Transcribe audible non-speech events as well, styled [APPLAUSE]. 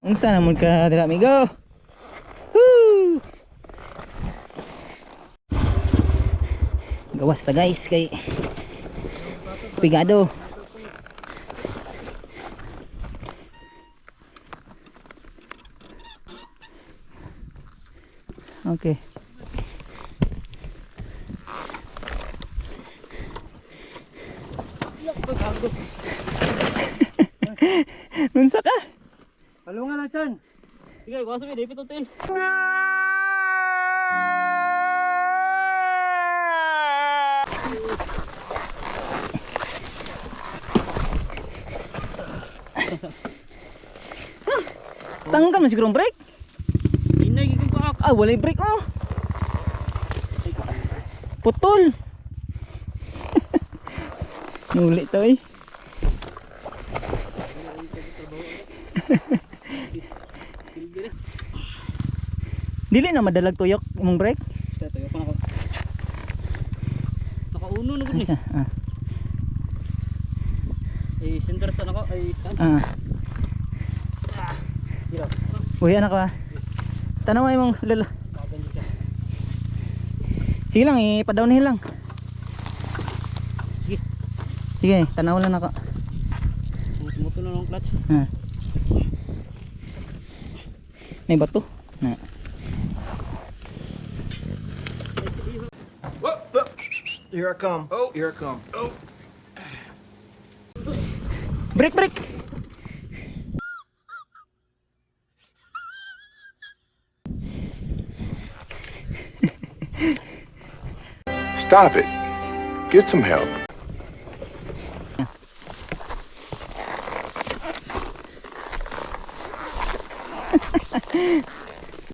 Unsa naman ka dira amigo? Woo! Gawas ta guys kay Pigado. Okay. [LAUGHS] Unsa ka? Palungan na chan. Sige, kuha sa David Hotel. Tanggal na siguro ang brake. Inay pa Ah, wala yung brake oh. Putol. [LAUGHS] Nuli to eh. [LAUGHS] Dili na madalag tuyok imong brake. Tayo pa nako. Nakauno na gud ni. Ah. Eh center sa nako ay stand. Ah. Dilo. Uy, anak ka. Tanong mo imong lala. Sige lang, ipa-downhill lang. Sige. Sige, tanaw lang ako. Na ng clutch. Ah. May bato. Na. Here I come. Oh, here I come. Oh. Break, break. Stop it. Get some help. [LAUGHS]